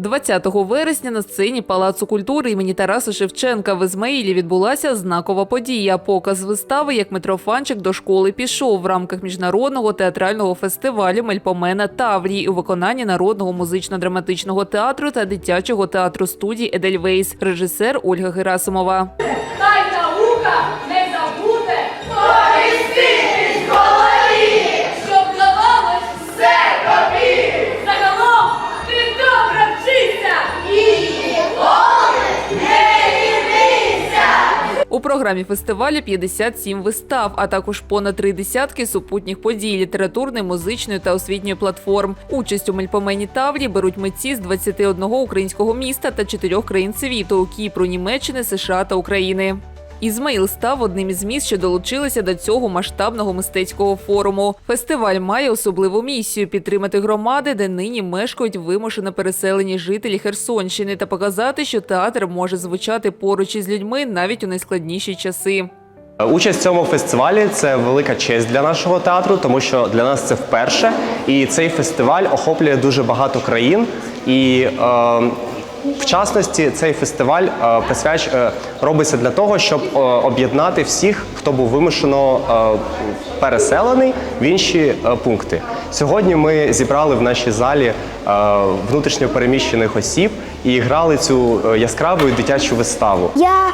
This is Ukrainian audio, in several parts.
20 вересня на сцені Палацу культури імені Тараса Шевченка в Ізмаїлі відбулася знакова подія. Показ вистави як Митрофанчик до школи пішов в рамках міжнародного театрального фестивалю Мельпомена Таврії у виконанні народного музично-драматичного театру та дитячого театру студії Едельвейс, режисер Ольга Герасимова. Програмі фестивалю 57 вистав, а також понад три десятки супутніх подій літературної, музичної та освітньої платформ. Участь у Мельпомені Таврі беруть митці з 21 українського міста та чотирьох країн світу Кіпру, Німеччини, США та України. Ізмаїл став одним із міст, що долучилися до цього масштабного мистецького форуму. Фестиваль має особливу місію підтримати громади, де нині мешкають вимушено переселені жителі Херсонщини, та показати, що театр може звучати поруч із людьми навіть у найскладніші часи. Участь в цьому фестивалі це велика честь для нашого театру, тому що для нас це вперше. І цей фестиваль охоплює дуже багато країн. І е, в частності цей фестиваль е, присвяч е, робиться для того, щоб е, об'єднати всіх, хто був вимушено переселений в інші пункти. Сьогодні ми зібрали в нашій залі внутрішньо переміщених осіб і грали цю яскраву дитячу виставу. Я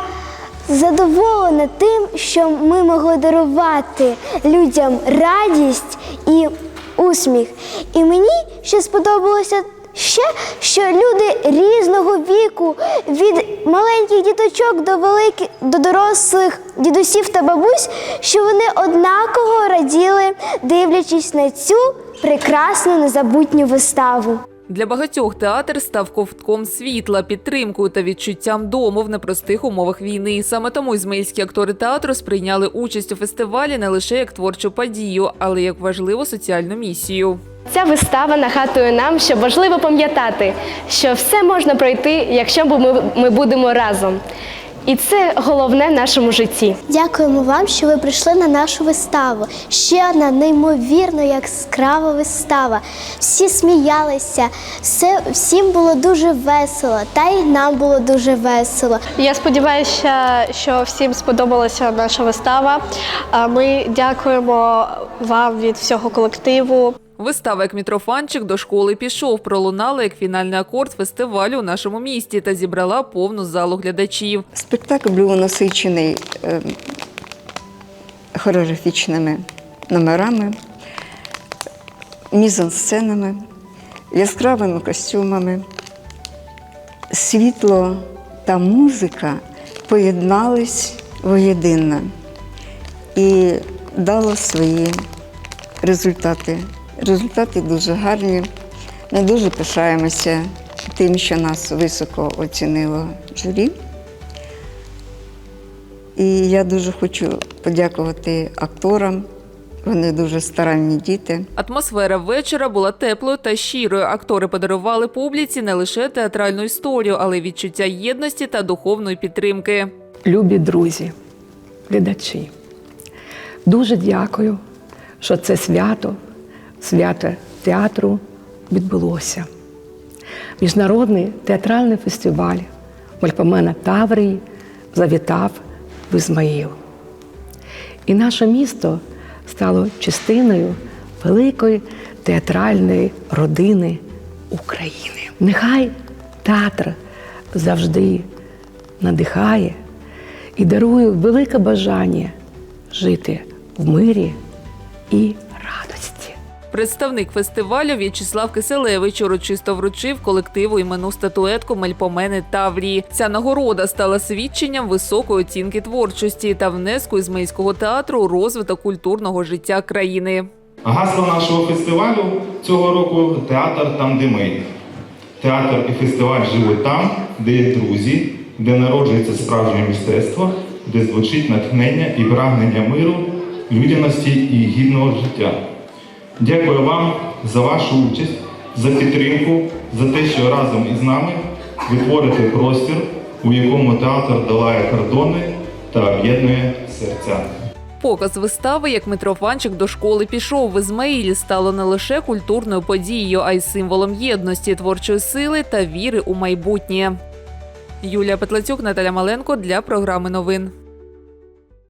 задоволена тим, що ми могли дарувати людям радість і усміх. І мені ще сподобалося ще, що люди різного віку, від маленьких діточок до великих до дорослих дідусів та бабусь, що вони однаково раділи, дивлячись на цю прекрасну незабутню виставу. Для багатьох театр став ковтком світла, підтримкою та відчуттям дому в непростих умовах війни. Саме тому ізмаїльські актори театру сприйняли участь у фестивалі не лише як творчу подію, але й як важливу соціальну місію. Ця вистава нагадує нам, що важливо пам'ятати, що все можна пройти, якщо ми, ми будемо разом. І це головне в нашому житті. Дякуємо вам, що ви прийшли на нашу виставу. Ще одна неймовірно яскрава вистава. Всі сміялися, все, всім було дуже весело, та й нам було дуже весело. Я сподіваюся, що всім сподобалася наша вистава. А Ми дякуємо вам від всього колективу. Вистава як Мітрофанчик до школи пішов, пролунала як фінальний акорд фестивалю у нашому місті та зібрала повну залу глядачів. Спектакль був насичений е, хореографічними номерами, мізансценами, яскравими костюмами. Світло та музика поєднались воєдино і дало свої результати. Результати дуже гарні. Ми дуже пишаємося тим, що нас високо оцінило журі. І я дуже хочу подякувати акторам. Вони дуже старанні діти. Атмосфера вечора була теплою та щирою. Актори подарували публіці не лише театральну історію, але й відчуття єдності та духовної підтримки. Любі друзі, глядачі, дуже дякую, що це свято, свято театру відбулося. Міжнародний театральний фестиваль Мальпомена Таврії завітав в Ізмаїл. І наше місто стало частиною великої театральної родини України. Нехай театр завжди надихає і дарує велике бажання жити в мирі і. Представник фестивалю В'ячеслав Киселевич урочисто вручив колективу іменну статуетку Мельпомени Таврії. Ця нагорода стала свідченням високої оцінки творчості та внеску ізмаїльського театру у розвиток культурного життя країни. Гасло нашого фестивалю цього року театр там, де ми. Театр і фестиваль живуть там, де є друзі, де народжується справжнє мистецтво, де звучить натхнення і прагнення миру, людяності і гідного життя. Дякую вам за вашу участь, за підтримку, за те, що разом із нами ви творите простір, у якому театр долає кордони та об'єднує серця. Показ вистави, як Митрофанчик до школи пішов в Ізмаїлі, стало не лише культурною подією, а й символом єдності, творчої сили та віри у майбутнє. Юлія Петлацюк, Наталя Маленко для програми новин.